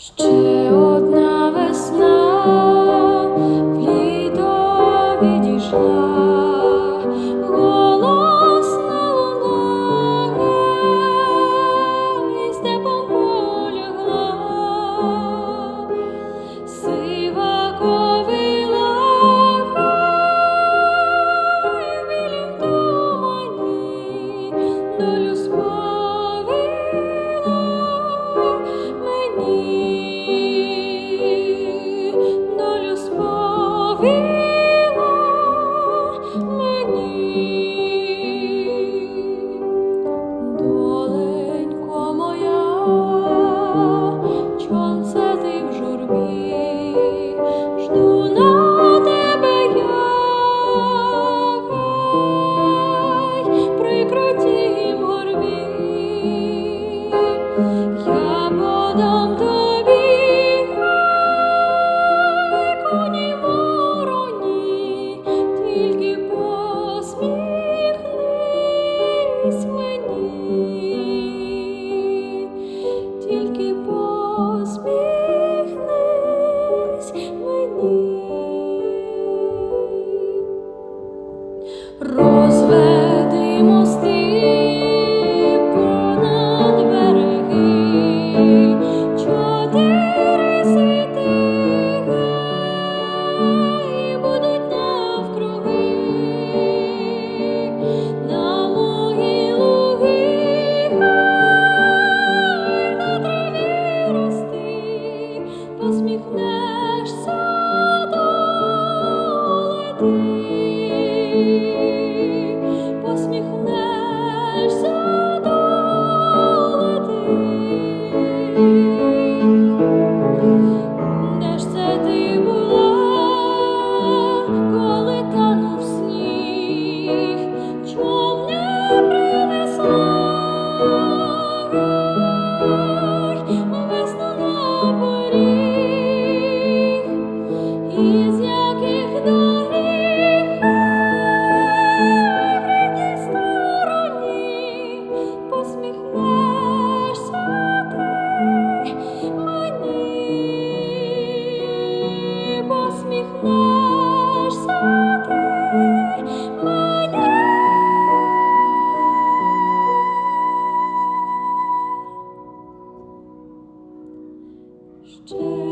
Ще одна весна, вліто відійшла. vida. посміхнешся. усміхнешся ти мене. Ще